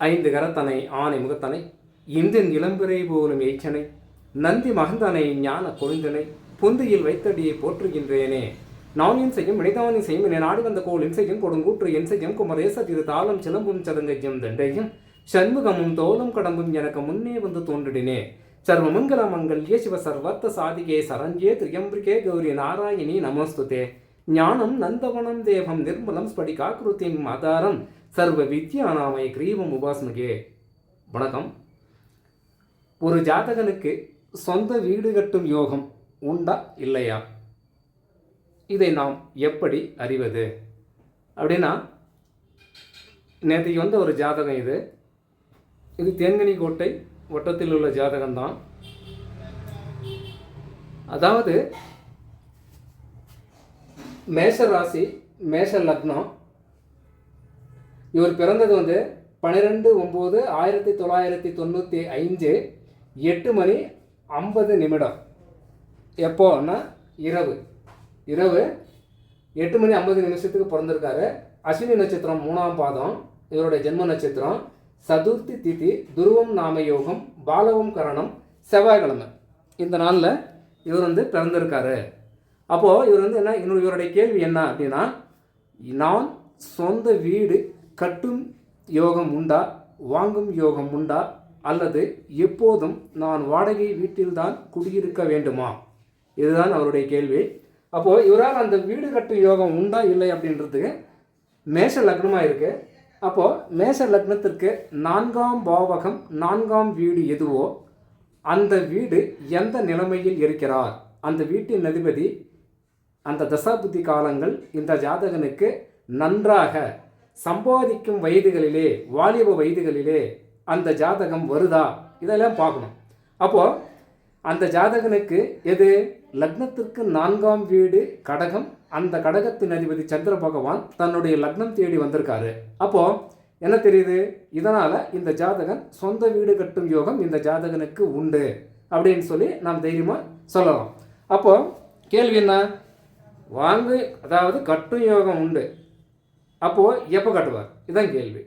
ஐந்து கரத்தனை ஆனை முகத்தனை இந்தின் இளம்பிறை போலும் எய்ச்சனை நந்தி மகந்தனை ஞான கொழுந்தனை புந்தியில் வைத்தடியை போற்றுகின்றேனே. நான் என் செய்யும் வினைதானி செய்யும் என நாடு வந்த கோல் என் செய்யும் கொடுங்கூற்று என் செய்யும் குமரேச திரு தாளம் சிலம்பும் சதங்கையும் தண்டையும் சண்முகமும் தோலும் கடம்பும் எனக்கு முன்னே வந்து தோன்றினே சர்வ மங்கள மங்கல்யே சிவ சர்வத்த சாதிகே சரஞ்சே திரியம்பிரிகே கௌரி நாராயணி நமஸ்துதே. ஞானம் நந்தவனம் தேவம் நிர்மலம் ஸ்படிகாக்கிருத்திம் ஆதாரம் சர்வ வித்யானாமய கிரீவம் உபாசனகே வணக்கம். ஒரு ஜாதகனுக்கு சொந்த வீடு கட்டும் யோகம் உண்டா இல்லையா? இதை நாம் எப்படி அறிவது? அப்படின்னா நேற்றைக்கு வந்த ஒரு ஜாதகம் இது. இது தேன்கனி கோட்டை வட்டத்தில் உள்ள ஜாதகம்தான். அதாவது மேஷ ராசி மேஷ லக்னம் இவர் பிறந்தது வந்து பன்னிரெண்டு ஒம்பது ஆயிரத்தி தொள்ளாயிரத்தி தொண்ணூற்றி ஐந்து எட்டு மணி ஐம்பது நிமிடம். எப்போன்னா இரவு. இரவு எட்டு மணி ஐம்பது நிமிஷத்துக்கு பிறந்திருக்காரு. அஸ்வினி நட்சத்திரம் மூணாம் பாதம் இவருடைய ஜென்ம நட்சத்திரம். சதுர்த்தி திதி துருவம் நாம யோகம் பாலவம் கரணம் செவ்வாய்க்கிழமை. இந்த நாளில் இவர் வந்து பிறந்திருக்காரு. அப்போது இவர் வந்து என்ன இன்னொரு இவருடைய கேள்வி என்ன அப்படின்னா நான் சொந்த வீடு கட்டும் யோகம் உண்டா? வாங்கும் யோகம் உண்டா? அல்லது எப்போதும் நான் வாடகை வீட்டில்தான் குடியிருக்க வேண்டுமா? இதுதான் அவருடைய கேள்வி. அப்போது இவரால் அந்த வீடு கட்டும் யோகம் உண்டா இல்லை அப்படின்றதுக்கு மேஷ லக்னமாக இருக்குது அப்போது மேஷ லக்னத்திற்கு நான்காம் பாவகம் நான்காம் வீடு எதுவோ அந்த வீடு எந்த நிலைமையில் இருக்கிறார்? அந்த வீட்டின் அதிபதி அந்த தசாபுத்தி காலங்கள் இந்த ஜாதகனுக்கு நன்றாக சம்பாதிக்கும் வயதுகளிலே வாலிப வயதுகளிலே அந்த ஜாதகம் வருதா? இதெல்லாம் பார்க்கணும். அப்போது அந்த ஜாதகனுக்கு எது? லக்னத்திற்கு நான்காம் வீடு கடகம். அந்த கடகத்தின் அதிபதி சந்திர பகவான் தன்னுடைய லக்னம் தேடி வந்திருக்காரு. அப்போ என்ன தெரியுது? இதனால இந்த ஜாதகன் சொந்த வீடு கட்டும் யோகம் இந்த ஜாதகனுக்கு உண்டு அப்படின்னு சொல்லி நாம் தைரியமா சொல்லலாம். அப்போ கேள்வி என்ன? வாங்கு அதாவது கட்டும் யோகம் உண்டு. அப்போது எப்போ கட்டுவார்? இதுதான் கேள்வி.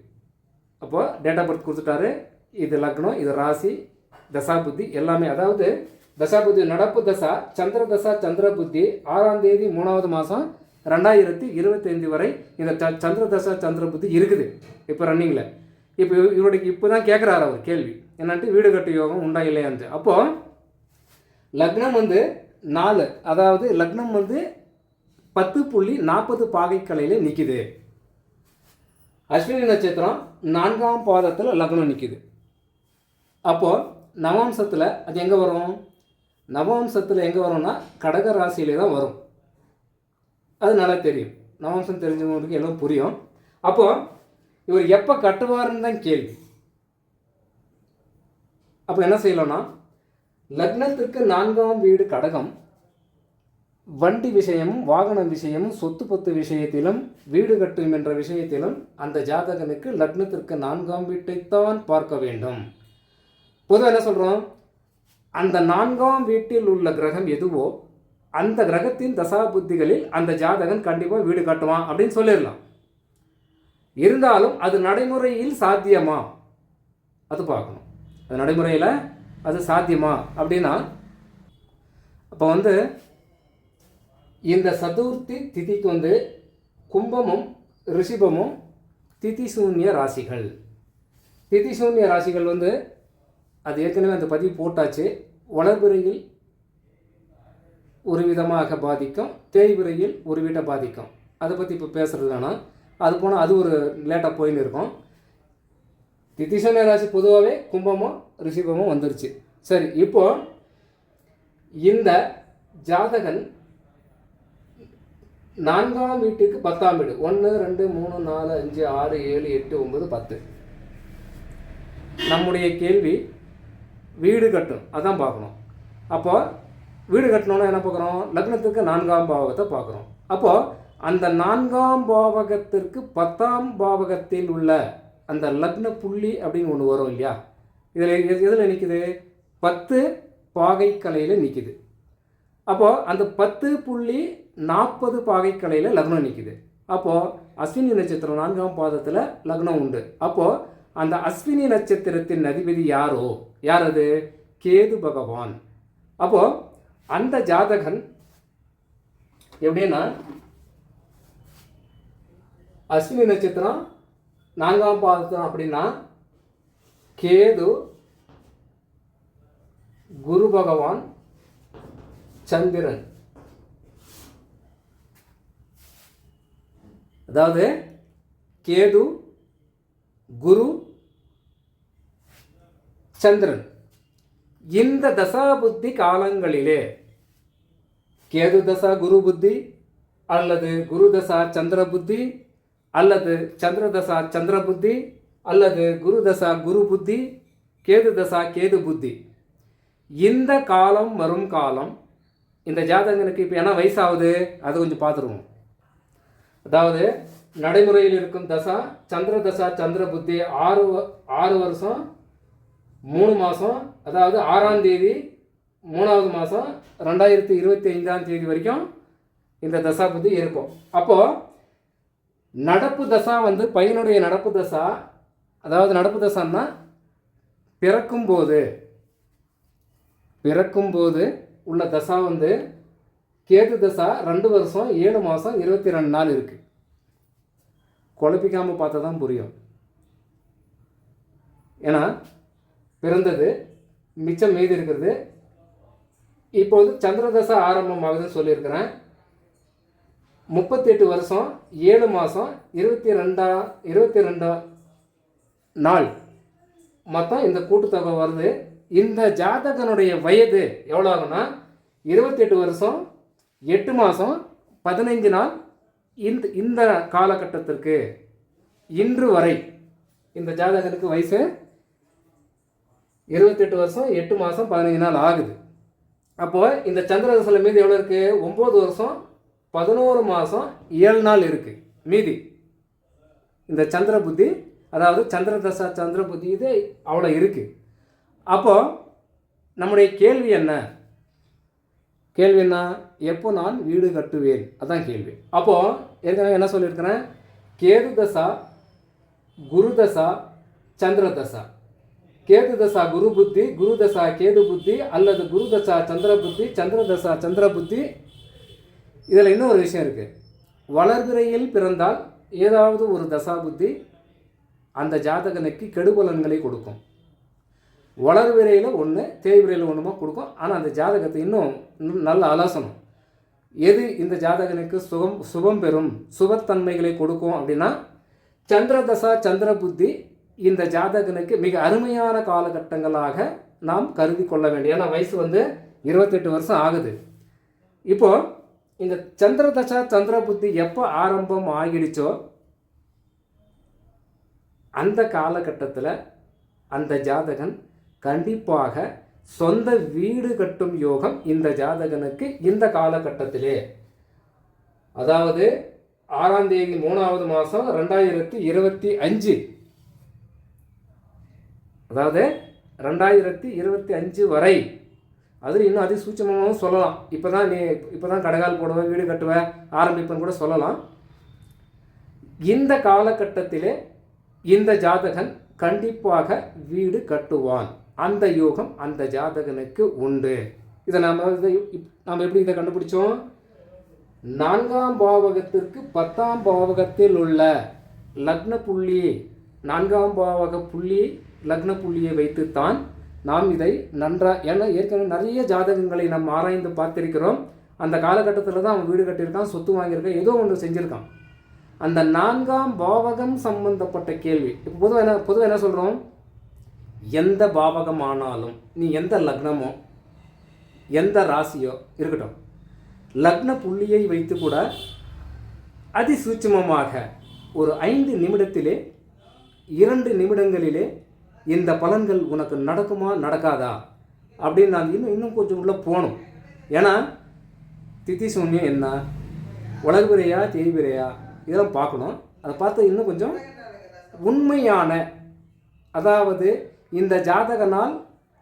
அப்போது டேட் ஆஃப் பர்த் கொடுத்துட்டாரு. இது லக்னம் இது ராசி தசா புத்தி எல்லாமே. அதாவது தசா புத்தி நடப்பு தசா சந்திர தசா சந்திர புத்தி ஆறாம் தேதி மூணாவது மாதம் ரெண்டாயிரத்தி இருபத்தைந்து வரை இந்த ச சந்திர தசா சந்திர புத்தி இருக்குது. இப்போ ரன்னிங்கில் இப்போ இவருடைய இப்போ தான் கேட்குறாரு அவர் கேள்வி. என்னன்ட்டு வீடு கட்டு யோகம் உண்டா இல்லையான்ட்டு அப்போது லக்னம் வந்து நாலு. அதாவது லக்னம் வந்து பத்து புள்ளி நாற்பது பாகைக்கலையில் நிற்கிது அஸ்வினி நட்சத்திரம் நான்காம் பாதத்தில் லக்னம் நிற்கிது அப்போது நவாம்சத்தில் அது எங்கே வரும்? நவாம்சத்தில் எங்கே வரும்னா கடக ராசியிலே தான் வரும். அது நல்லா தெரியும். நவம்சம் தெரிஞ்சவங்களுக்கு எல்லாம் புரியும். அப்போது இவர் எப்போ கட்டுவாருன்னு தான் கேள்வி. அப்போ என்ன செய்யலாம்னா லக்னத்திற்கு நான்காம் வீடு கடகம் வண்டி விஷயமும் வாகன விஷயமும் சொத்து பத்து விஷயத்திலும் வீடு கட்டும் என்ற விஷயத்திலும் அந்த ஜாதகனுக்கு லக்னத்திற்கு நான்காம் வீட்டைத்தான் பார்க்க வேண்டும். பொதுவாக என்ன சொல்கிறோம் அந்த நான்காம் வீட்டில் உள்ள கிரகம் எதுவோ அந்த கிரகத்தின் தசா புத்திகளில் அந்த ஜாதகன் கண்டிப்பாக வீடு கட்டுவான் அப்படின்னு சொல்லிடலாம். இருந்தாலும் அது நடைமுறையில் சாத்தியமா? அது பார்க்கணும். அது நடைமுறையில் அது சாத்தியமா? அப்படின்னா அப்போ வந்து இந்த சதுர்த்தி திதிக்கு வந்து கும்பமும் ரிஷிபமும் திதிசூன்ய ராசிகள். திதிசூன்ய ராசிகள் வந்து அது ஏற்கனவே அந்த பதிவு போட்டாச்சு வளர்பிறையில் ஒரு விதமாக பாதிக்கும் தேய்விரையில் ஒரு வீட்டை பாதிக்கும். அதை பற்றி இப்போ பேசுகிறது வேணாம். அது போனால் அது ஒரு லேட்டாக போயின்னு இருக்கும். திதிசூன்ய ராசி பொதுவாகவே கும்பமும் ரிஷிபமும் வந்துருச்சு. சரி இப்போ இந்த ஜாதகன் நான்காம் வீட்டுக்கு பத்தாம் வீடு. ஒன்று ரெண்டு மூணு நாலு அஞ்சு ஆறு ஏழு எட்டு ஒன்பது பத்து. நம்முடைய கேள்வி வீடு கட்டும். அதான் பார்க்கணும். அப்போ வீடு கட்டணும்னா என்ன பார்க்குறோம்? லக்னத்துக்கு நான்காம் பாவகத்தை பார்க்குறோம். அப்போது அந்த நான்காம் பாவகத்திற்கு பத்தாம் பாவகத்தில் உள்ள அந்த லக்ன புள்ளி அப்படின்னு ஒன்று வரும் இல்லையா? இதில் எதில் நிற்குது பத்து பாகைக்கலையில் நிற்கிது அப்போது அந்த பத்து புள்ளி நாற்பது பாகைக்கலையில் லக்னம் நிற்குது அப்போது அஸ்வினி நட்சத்திரம் நான்காம் பாதத்தில் லக்னம் உண்டு. அப்போது அந்த அஸ்வினி நட்சத்திரத்தின் அதிபதி யாரோ? யார் அது கேது பகவான். அப்போது அந்த ஜாதகன் எப்படின்னா அஸ்வினி நட்சத்திரம் நான்காம் பாதம் அப்படின்னா கேது குரு பகவான் சந்திரன். அதாவது கேது குரு சந்திரன். இந்த தசா புத்தி காலங்களிலே கேது தசா குரு புத்தி அல்லது குரு தசா சந்திர புத்தி அல்லது சந்திர தசா சந்திர புத்தி அல்லது குரு தசா குரு புத்தி கேது தசா கேது புத்தி. இந்த காலம் வரும் காலம் இந்த ஜாதகனுக்கு இப்போ என்ன வயசாகுது? அது கொஞ்சம் பார்த்துருவோம். அதாவது நடைமுறையில் இருக்கும் தசா சந்திர தசா சந்திர புத்தி ஆறு வ- ஆறு வருஷம் மூணு மாதம் அதாவது ஆறாம் தேதி மூணாவது மாதம் ரெண்டாயிரத்தி இருபத்தி ஐந்தாம் தேதி வரைக்கும் இந்த தசா புத்தி இருக்கும். அப்போது நடப்பு தசா வந்து பையனுடைய நடப்பு தசா அதாவது நடப்பு தசான்னா பிறக்கும்போது பிறக்கும்போது உள்ள தசா வந்து கேது தசா ரெண்டு வருஷம் ஏழு மாதம் இருபத்தி ரெண்டு நாள் இருக்குது குழப்பிக்காமல் பார்த்தா தான் புரியும். ஏன்னா பிறந்தது மிச்சம் மீதி இருக்கிறது. இப்போது சந்திரதசை ஆரம்பமாகுதுன்னு சொல்லியிருக்கிறேன். முப்பத்தெட்டு வருஷம் ஏழு மாதம் இருபத்தி ரெண்டா இருபத்தி ரெண்டா நாள். மொத்தம் இந்த கூட்டுத்தொகை வருது. இந்த ஜாதகனுடைய வயது எவ்வளோ ஆகும்னா இருபத்தெட்டு வருஷம் எட்டு மாதம் பதினைஞ்சு நாள் இந்த இந்த காலகட்டத்திற்கு இன்று வரை இந்த ஜாதகருக்கு வயசு இருபத்தெட்டு வருஷம் எட்டு மாதம் பதினஞ்சு நாள் ஆகுது. அப்போது இந்த சந்திரதசல மீதி எவ்வளோ இருக்குது ஒம்பது வருஷம் பதினோரு மாதம் ஏழு நாள் இருக்குது மீதி. இந்த சந்திர புத்தி அதாவது சந்திர தசா சந்திர புத்தி இது அவ்வளோ இருக்குது அப்போது நம்முடைய கேள்வி என்ன? கேள்வி என்ன? எப்போ நான் வீடு கட்டுவேன்? அதான் கேள்வி. அப்போது ஏற்கனவே என்ன சொல்லியிருக்கிறேன்? கேது தசா குரு தசா சந்திர தசா கேது தசா குரு புத்தி குரு தசா கேது புத்தி அல்லது குரு தசா சந்திர புத்தி சந்திர தசா சந்திர புத்தி. இதில் இன்னும் ஒரு விஷயம் இருக்குது வளர்பிறையில் பிறந்தால் ஏதாவது ஒரு தசா புத்தி அந்த ஜாதகனுக்கு கெடுபலன்களை கொடுக்கும். வளர்விரையில் ஒன்று தேய்விரையில் ஒன்றுமா கொடுக்கும். ஆனால் அந்த ஜாதகத்தை இன்னும் இன்னும் நல்ல ஆலோசனம் எது இந்த ஜாதகனுக்கு சுகம் சுபம் பெறும் சுபத்தன்மைகளை கொடுக்கும் அப்படின்னா சந்திரதசா சந்திர புத்தி இந்த ஜாதகனுக்கு மிக அருமையான காலகட்டங்களாக நாம் கருதி கொள்ள வேண்டிய ஏன்னா வயசு வந்து இருபத்தெட்டு வருஷம் ஆகுது. இப்போது இந்த சந்திரதசா சந்திர புத்தி எப்போ ஆரம்பம் ஆகிடுச்சோ அந்த காலகட்டத்தில் அந்த ஜாதகன் கண்டிப்பாக சொந்த வீடு கட்டும் யோகம் இந்த ஜாதகனுக்கு இந்த காலகட்டத்திலே. அதாவது ஆறாம் தேதி மூணாவது மாதம் ரெண்டாயிரத்தி இருபத்தி அஞ்சு. அதாவது ரெண்டாயிரத்தி இருபத்தி அஞ்சு வரை. அது இன்னும் அதி சூட்சமாகவும் சொல்லலாம். இப்போ தான் நீ இப்போ தான் கடைகால் போடுவேன் வீடு கட்டுவேன் ஆரம்பிப்பேன்னு கூட சொல்லலாம். இந்த காலகட்டத்திலே இந்த ஜாதகன் கண்டிப்பாக வீடு கட்டுவான். அந்த யோகம் அந்த ஜாதகனுக்கு உண்டு. இதை நாம் இதை நாம் எப்படி இதை கண்டுபிடிச்சோம்? நான்காம் பாவகத்திற்கு பத்தாம் பாவகத்தில் உள்ள லக்ன புள்ளி நான்காம் பாவக புள்ளி லக்ன புள்ளியை வைத்துத்தான் நாம் இதை நன்றாக ஏன்னா ஏற்கனவே நிறைய ஜாதகங்களை நாம் ஆராய்ந்து பார்த்திருக்கிறோம். அந்த காலகட்டத்தில் தான் அவன் வீடு கட்டியிருக்கான் சொத்து வாங்கியிருக்கான் ஏதோ ஒன்று செஞ்சுருக்கான். அந்த நான்காம் பாவகம் சம்பந்தப்பட்ட கேள்வி. இப்போ பொதுவாக என்ன பொதுவாக என்ன சொல்கிறோம் எந்த பாவகமானாலும் நீ எந்த லக்னமோ எந்த ராசியோ இருக்கட்டும். லக்ன புள்ளியை வைத்து கூட அதிசூட்சமமாக ஒரு ஐந்து நிமிடத்திலே இரண்டு நிமிடங்களிலே இந்த பலன்கள் உனக்கு நடக்குமா நடக்காதா? அப்படின்னு நான் இன்னும் இன்னும் கொஞ்சம் உள்ளே போகணும். ஏன்னா திதி சூன்யம் என்ன உலகுபிரையா தேய்பிரையா இதெல்லாம் பார்க்கணும். அதை பார்த்து இன்னும் கொஞ்சம் உண்மையான அதாவது இந்த ஜாதகனால்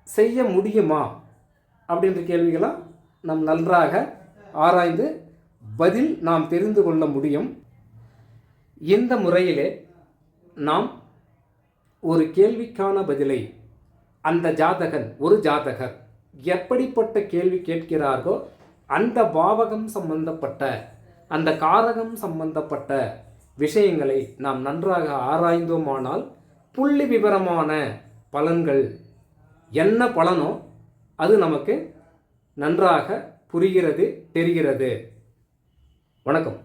செய்ய முடியுமா? அப்படின்ற கேள்விகளாம் நாம் நன்றாக ஆராய்ந்து பதில் நாம் தெரிந்து கொள்ள முடியும். இந்த முறையிலே நாம் ஒரு கேள்விக்கான பதிலை அந்த ஜாதகன் ஒரு ஜாதகர் எப்படிப்பட்ட கேள்வி கேட்கிறார்களோ அந்த பாவகம் சம்பந்தப்பட்ட அந்த காரகம் சம்பந்தப்பட்ட விஷயங்களை நாம் நன்றாக ஆராய்ந்தோமானால் புள்ளி விவரமான பலன்கள். என்ன பலனோ அது நமக்கு நன்றாக புரிகிறது தெரிகிறது. வணக்கம்.